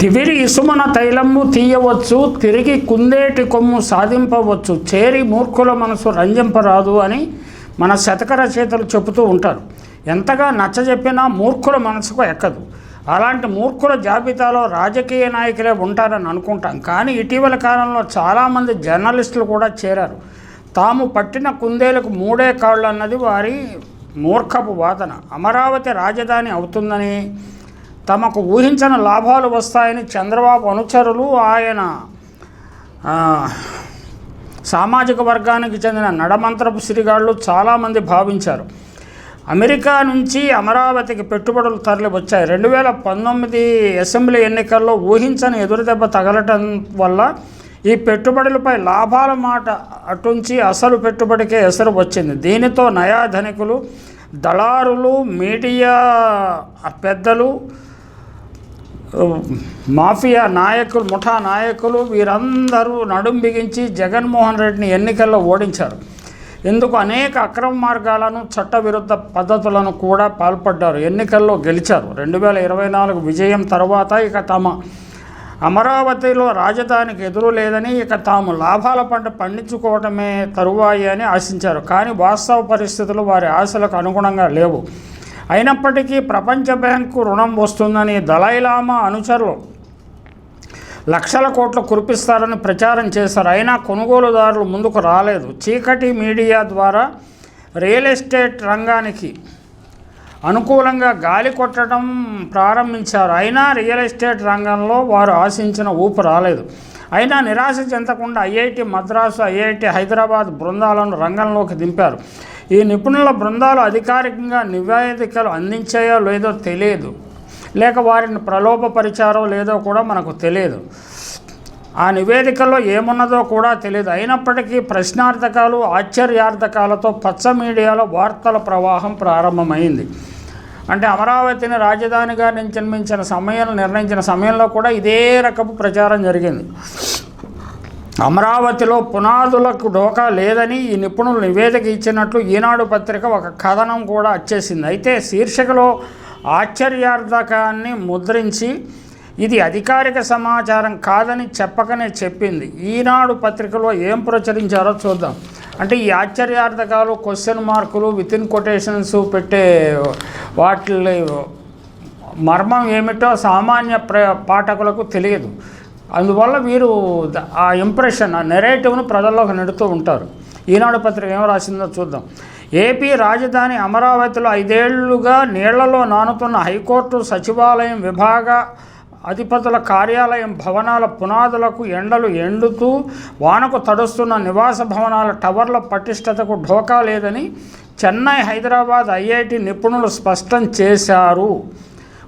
తివిరి ఇసుమన తైలము తీయవచ్చు తిరిగి కుందేటి కొమ్ము సాధింపవచ్చు. చేరి మూర్ఖుల మనసు రంజింపరాదు అని మన శతక రచయితలు చెబుతూ ఉంటారు. ఎంతగా నచ్చజెప్పినా మూర్ఖుల మనసుకు ఎక్కదు. అలాంటి మూర్ఖుల జాబితాలో రాజకీయ నాయకులే ఉంటారని అనుకుంటాం. కానీ ఇటీవల కాలంలో చాలామంది జర్నలిస్టులు కూడా చేరారు. తాము పట్టిన కుందేలకు మూడే కాళ్ళు అన్నది వారి మూర్ఖపు వాదన. అమరావతి రాజధాని అవుతుందని తమకు ఊహించిన లాభాలు వస్తాయని చంద్రబాబు అనుచరులు ఆయన సామాజిక వర్గానికి చెందిన నడమంత్రపు సిరిగాళ్ళు చాలామంది భావించారు. అమెరికా నుంచి అమరావతికి పెట్టుబడులు తరలి వచ్చాయి రెండు వేల పంతొమ్మిది అసెంబ్లీ ఎన్నికల్లో ఊహించని ఎదురుదెబ్బ తగలటం వల్ల ఈ పెట్టుబడులపై లాభాల మాట అటుంచి అసలు పెట్టుబడికే ఎసరు వచ్చింది. దీనితో నయా ధనికులు దళారులు మీడియా పెద్దలు మాఫియా నాయకులు ముఠా నాయకులు వీరందరూ నడుం బిగించి జగన్మోహన్ రెడ్డిని ఎన్నికల్లో ఓడించారు. ఇందుకు అనేక అక్రమ మార్గాలను చట్టవిరుద్ధ పద్ధతులను కూడా పాల్పడ్డారు. ఎన్నికల్లో గెలిచారు. రెండు వేల ఇరవై నాలుగు విజయం తర్వాత ఇక తమ అమరావతిలో రాజధానికి ఎదురు లేదని ఇక తాము లాభాల పంట పండించుకోవటమే తరువాయి అని ఆశించారు. కానీ వాస్తవ పరిస్థితులు వారి ఆశలకు అనుగుణంగా లేవు. అయినప్పటికీ ప్రపంచ బ్యాంకు రుణం వస్తుందని దలైలామా అనుచరులు లక్షల కోట్లు కురిపిస్తారని ప్రచారం చేశారు. అయినా కొనుగోలుదారులు ముందుకు రాలేదు. చీకటి మీడియా ద్వారా రియల్ ఎస్టేట్ రంగానికి అనుకూలంగా గాలి కొట్టడం ప్రారంభించారు. అయినా రియల్ ఎస్టేట్ రంగంలో వారు ఆశించిన ఊపు రాలేదు. అయినా నిరాశ చెందకుండా ఐఐటి మద్రాసు ఐఐటి హైదరాబాద్ బృందాలను రంగంలోకి దింపారు. ఈ నిపుణుల బృందాలు అధికారికంగా నివేదికలు అందించాయో లేదో తెలియదు. లేక వారిని ప్రలోభపరిచారో లేదో కూడా మనకు తెలియదు. ఆ నివేదికలో ఏమున్నదో కూడా తెలియదు. అయినప్పటికీ ప్రశ్నార్థకాలు ఆశ్చర్యార్థకాలతో పచ్చ మీడియాలో వార్తల ప్రవాహం ప్రారంభమైంది. అంటే అమరావతిని రాజధానిగా నిర్మించిన సమయం నిర్ణయించిన సమయంలో కూడా ఇదే రకపు ప్రచారం జరిగింది. అమరావతిలో పునాదులకు డోకా లేదని ఈ నిపుణులు నివేదిక ఇచ్చినట్లు ఈనాడు పత్రిక ఒక కథనం కూడా వచ్చేసింది అయితే శీర్షికలో ఆశ్చర్యార్థకాన్ని ముద్రించి ఇది అధికారిక సమాచారం కాదని చెప్పకనే చెప్పింది. ఈనాడు పత్రికలో ఏం ప్రచురించారో చూద్దాం. అంటే ఈ ఆశ్చర్యార్థకాలు క్వశ్చన్ మార్కులు విత్ ఇన్ కొటేషన్స్ పెట్టే వాటి మర్మం ఏమిటో సామాన్య ప్ర పాఠకులకు తెలియదు. అందువల్ల వీరు ఆ ఇంప్రెషన్ ఆ నెరేటివ్ను ప్రజల్లోకి నెడుతూ ఉంటారు. ఈనాడు పత్రిక ఏం రాసిందో చూద్దాం. ఏపీ రాజధాని అమరావతిలో ఐదేళ్ళుగా నీళ్ళలో నానుతున్న హైకోర్టు సచివాలయం విభాగ అధిపతుల కార్యాలయం భవనాల పునాదులకు ఎండలు ఎండుతూ వానకు తడుస్తున్న నివాస భవనాల టవర్ల పటిష్టతకు ఢోకా లేదని చెన్నై హైదరాబాద్ ఐఐటి నిపుణులు స్పష్టం చేశారు.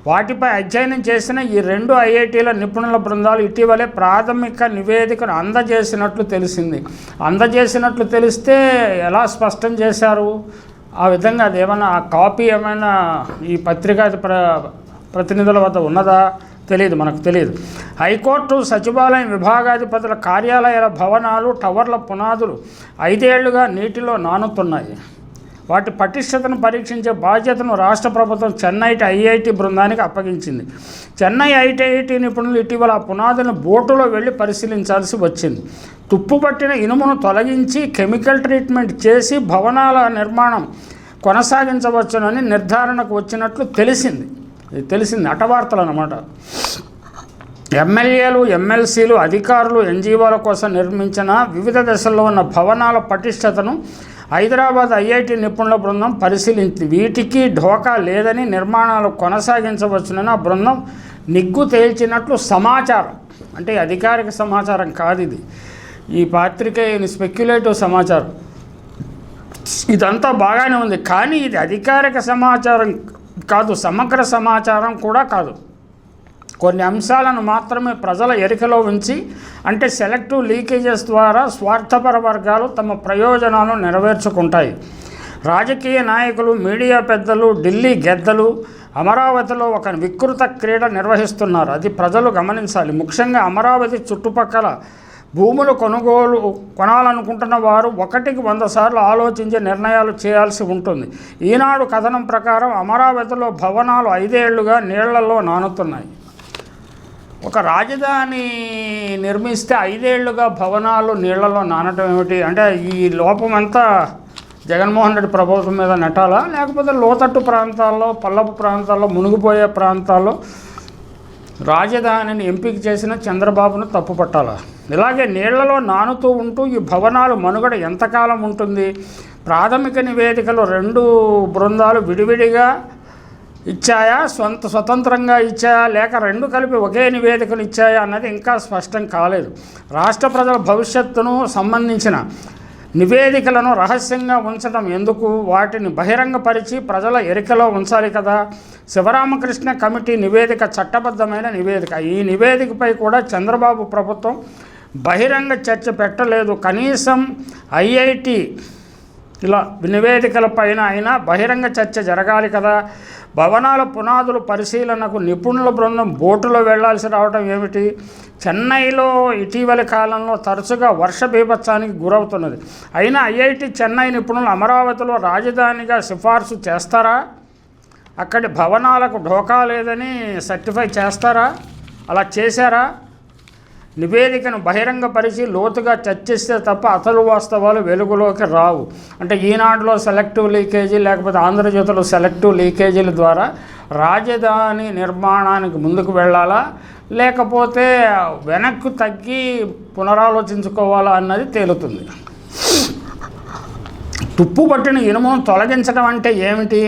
వాటిపై అధ్యయనం చేసిన ఈ రెండు ఐఐటీల నిపుణుల బృందాలు ఇటీవలే ప్రాథమిక నివేదికను అందజేసినట్లు తెలిసింది. అందజేసినట్లు తెలిస్తే ఎలా స్పష్టం చేశారు? ఆ విధంగా అది ఏమైనా ఆ కాపీ ఏమైనా ఈ పత్రికా ప్ర ప్రతినిధుల వద్ద ఉన్నదా? తెలియదు మనకు తెలియదు హైకోర్టు సచివాలయం విభాగాధిపతుల కార్యాలయాల భవనాలు టవర్ల పునాదులు ఐదేళ్ళుగా నీటిలో నానుతున్నాయి. వాటి పటిష్టతను పరీక్షించే బాధ్యతను రాష్ట్ర ప్రభుత్వం చెన్నై ఐఐటి బృందానికి అప్పగించింది. చెన్నై ఐఐటి నిపుణులు ఇటీవల ఆ పునాదులను బోటులో వెళ్ళి పరిశీలించాల్సి వచ్చింది. తుప్పుపట్టిన ఇనుమును తొలగించి కెమికల్ ట్రీట్మెంట్ చేసి భవనాల నిర్మాణం కొనసాగించవచ్చునని నిర్ధారణకు వచ్చినట్లు తెలిసింది. ఇది తెలిసింది. అటవార్తలు అన్నమాట. ఎమ్మెల్యేలు ఎమ్మెల్సీలు అధికారులు ఎన్జీఓల కోసం నిర్మించిన వివిధ దశల్లో ఉన్న భవనాల పటిష్టతను హైదరాబాద్ ఐఐటి నిపుణుల బృందం పరిశీలించింది వీటికి ఢోకా లేదని నిర్మాణాలు కొనసాగించవచ్చునని ఆ బృందం నిగ్గు తేల్చినట్లు సమాచారం. అంటే అధికారిక సమాచారం కాదు ఇది. ఈ పాత్రికేయుని స్పెక్యులేటివ్ సమాచారం. ఇదంతా బాగానే ఉంది. కానీ ఇది అధికారిక సమాచారం కాదు సమగ్ర సమాచారం కూడా కాదు. కొన్ని అంశాలను మాత్రమే ప్రజల ఎరికలో ఉంచి అంటే సెలెక్టివ్ లీకేజెస్ ద్వారా స్వార్థపర వర్గాలు తమ ప్రయోజనాలను నెరవేర్చుకుంటాయి. రాజకీయ నాయకులు మీడియా పెద్దలు ఢిల్లీ గెద్దలు అమరావతిలో ఒక వికృత క్రీడ నిర్వహిస్తున్నారు. అది ప్రజలు గమనించాలి. ముఖ్యంగా అమరావతి చుట్టుపక్కల భూములు కొనుగోలు కొనాలనుకుంటున్న వారు ఒకటికి వంద సార్లు ఆలోచించి నిర్ణయాలు చేయాల్సి ఉంటుంది. ఈనాడు కథనం ప్రకారం అమరావతిలో భవనాలు ఐదేళ్ళుగా నీళ్ళలో నానుతున్నాయి. ఒక రాజధాని నిర్మిస్తే ఐదేళ్ళుగా భవనాలు నీళ్ళలో నానటం ఏమిటి? అంటే ఈ లోపం అంతా జగన్మోహన్ రెడ్డి ప్రభుత్వం మీద నెట్టాలా? లేకపోతే లోతట్టు ప్రాంతాల్లో పల్లపు ప్రాంతాల్లో మునిగిపోయే ప్రాంతాల్లో రాజధానిని ఎంపిక చేసిన చంద్రబాబును తప్పుపట్టాలా? ఇలాగే నీళ్ళలో నానుతూ ఉంటూ ఈ భవనాలు మనుగడ ఎంతకాలం ఉంటుంది? ప్రాథమిక నివేదికలు రెండు బృందాలు విడివిడిగా ఇచ్చాయా? స్వంత స్వతంత్రంగా ఇచ్చాయా? లేక రెండు కలిపి ఒకే నివేదికను ఇచ్చాయా అన్నది ఇంకా స్పష్టం కాలేదు. రాష్ట్ర ప్రజల భవిష్యత్తును సంబంధించిన నివేదికలను రహస్యంగా ఉంచడం ఎందుకు? వాటిని బహిరంగపరిచి ప్రజల ఎరికలో ఉంచాలి కదా. శివరామకృష్ణ కమిటీ నివేదిక చట్టబద్ధమైన నివేదిక. ఈ నివేదికపై కూడా చంద్రబాబు ప్రభుత్వం బహిరంగ చర్చ పెట్టలేదు. కనీసం ఐఐటి ఇలా నివేదికల పైన అయినా బహిరంగ చర్చ జరగాలి కదా. భవనాల పునాదులు పరిశీలనకు నిపుణుల బృందం బోటులో వెళ్ళాల్సి రావడం ఏమిటి? చెన్నైలో ఇటీవలి కాలంలో తరచుగా వర్ష బీభత్సానికి గురవుతున్నది. అయినా ఐఐటి చెన్నై నిపుణులు అమరావతిలో రాజధానిగా సిఫార్సు చేస్తారా? అక్కడి భవనాలకు ఢోకా లేదని సర్టిఫై చేస్తారా? అలా చేశారా? నివేదికను బహిరంగపరిచి లోతుగా చర్చిస్తే తప్ప అసలు వాస్తవాలు వెలుగులోకి రావు. అంటే ఈనాడులో సెలెక్టివ్ లీకేజీ లేకపోతే ఆంధ్రజ్యోతిలో సెలెక్టివ్ లీకేజీల ద్వారా రాజధాని నిర్మాణానికి ముందుకు వెళ్ళాలా? లేకపోతే వెనక్కు తగ్గి పునరాలోచించుకోవాలా అన్నది తేలుతుంది. తుప్పు పట్టిన ఇనుమును తొలగించడం అంటే ఏమిటి?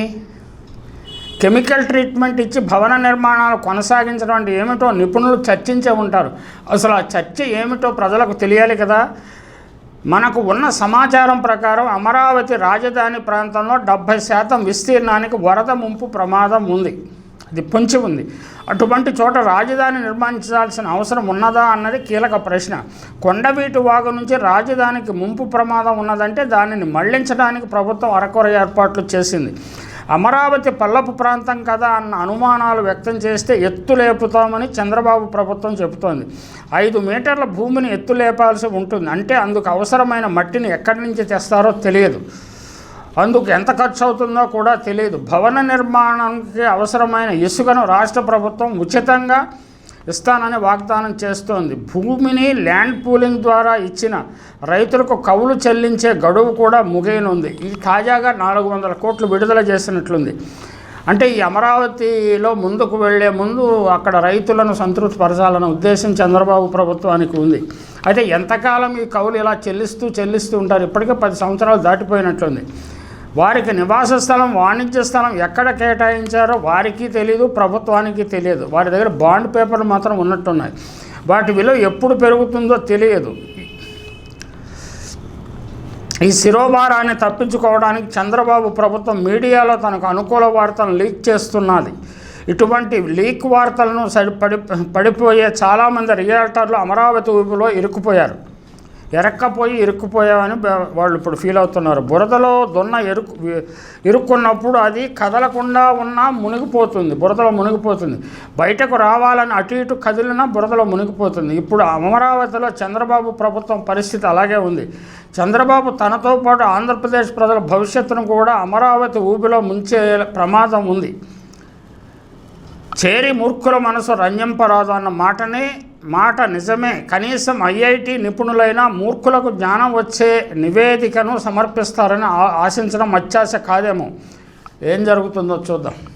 కెమికల్ ట్రీట్మెంట్ ఇచ్చి భవన నిర్మాణాలు కొనసాగించడం అంటే ఏమిటో నిపుణులు చర్చించే ఉంటారు. అసలు ఆ చర్చ ఏమిటో ప్రజలకు తెలియాలి కదా. మనకు ఉన్న సమాచారం ప్రకారం అమరావతి రాజధాని ప్రాంతంలో డెబ్భై శాతం విస్తీర్ణానికి వరద ముంపు ప్రమాదం ఉంది. అది పొంచి ఉంది. అటువంటి చోట రాజధాని నిర్మించాల్సిన అవసరం ఉన్నదా అన్నది కీలక ప్రశ్న. కొండవీటి వాగు నుంచి రాజధానికి ముంపు ప్రమాదం ఉన్నదంటే దానిని మళ్ళించడానికి ప్రభుత్వం అరకొర ఏర్పాట్లు చేసింది. అమరావతి పల్లపు ప్రాంతం కదా అన్న అనుమానాలు వ్యక్తం చేస్తే ఎత్తు లేపుతామని చంద్రబాబు ప్రభుత్వం చెబుతోంది. ఐదు మీటర్ల భూమిని ఎత్తు లేపాల్సి ఉంటుంది. అంటే అందుకు అవసరమైన మట్టిని ఎక్కడి నుంచి తెస్తారో తెలియదు. అందుకు ఎంత ఖర్చు అవుతుందో కూడా తెలియదు. భవన నిర్మాణానికి అవసరమైన ఇసుకను రాష్ట్ర ప్రభుత్వం ఉచితంగా ఇస్తానని వాగ్దానం చేస్తోంది. భూమిని ల్యాండ్ పూలింగ్ ద్వారా ఇచ్చిన రైతులకు కవులు చెల్లించే గడువు కూడా ముగియనుంది. ఇది తాజాగా నాలుగు వందల కోట్లు విడుదల చేసినట్లుంది. అంటే ఈ అమరావతిలో ముందుకు వెళ్ళే ముందు అక్కడ రైతులను సంతృప్తిపరచాలన్న ఉద్దేశం చంద్రబాబు ప్రభుత్వానికి ఉంది. అయితే ఎంతకాలం ఈ కవులు ఇలా చెల్లిస్తూ చెల్లిస్తూ ఉంటారు? ఇప్పటికే పది సంవత్సరాలు దాటిపోయినట్లుంది. వారికి నివాస స్థలం వాణిజ్య స్థలం ఎక్కడ కేటాయించారో వారికి తెలియదు ప్రభుత్వానికి తెలియదు. వారి దగ్గర బాండ్ పేపర్లు మాత్రం ఉన్నట్టున్నాయి. వాటి విలువ ఎప్పుడు పెరుగుతుందో తెలియదు. ఈ శిరోభారాన్ని తప్పించుకోవడానికి చంద్రబాబు ప్రభుత్వం మీడియాలో తనకు అనుకూల వార్తలను లీక్ చేస్తున్నది. ఇటువంటి లీక్ వార్తలను సరి పడి పడిపోయే చాలామంది రియాల్టర్లు అమరావతి ఊపిలో ఇరుక్కుపోయారు. ఎరక్కపోయి ఇరుక్కుపోయామని వాళ్ళు ఇప్పుడు ఫీల్ అవుతున్నారు. బురదలో దున్న ఎరుకు ఇరుక్కున్నప్పుడు అది కదలకుండా ఉన్నా మునిగిపోతుంది. బురదలో మునిగిపోతుంది. బయటకు రావాలని అటు ఇటు కదిలినా బురదలో మునిగిపోతుంది. ఇప్పుడు అమరావతిలో చంద్రబాబు ప్రభుత్వం పరిస్థితి అలాగే ఉంది. చంద్రబాబు తనతో పాటు ఆంధ్రప్రదేశ్ ప్రజల భవిష్యత్తును కూడా అమరావతి ఊబిలో ముంచే ప్రమాదం ఉంది. చేరి మూర్ఖుల మనసు రంజంపరాదు అన్న మాటని మాట నిజమే. కనీసం ఐఐటి నిపుణులైన మూర్ఖులకు జ్ఞానం వచ్చే నివేదికను సమర్పిస్తారని ఆ- ఆశించడం అత్యాశ కాదేమో. ఏం జరుగుతుందో చూద్దాం.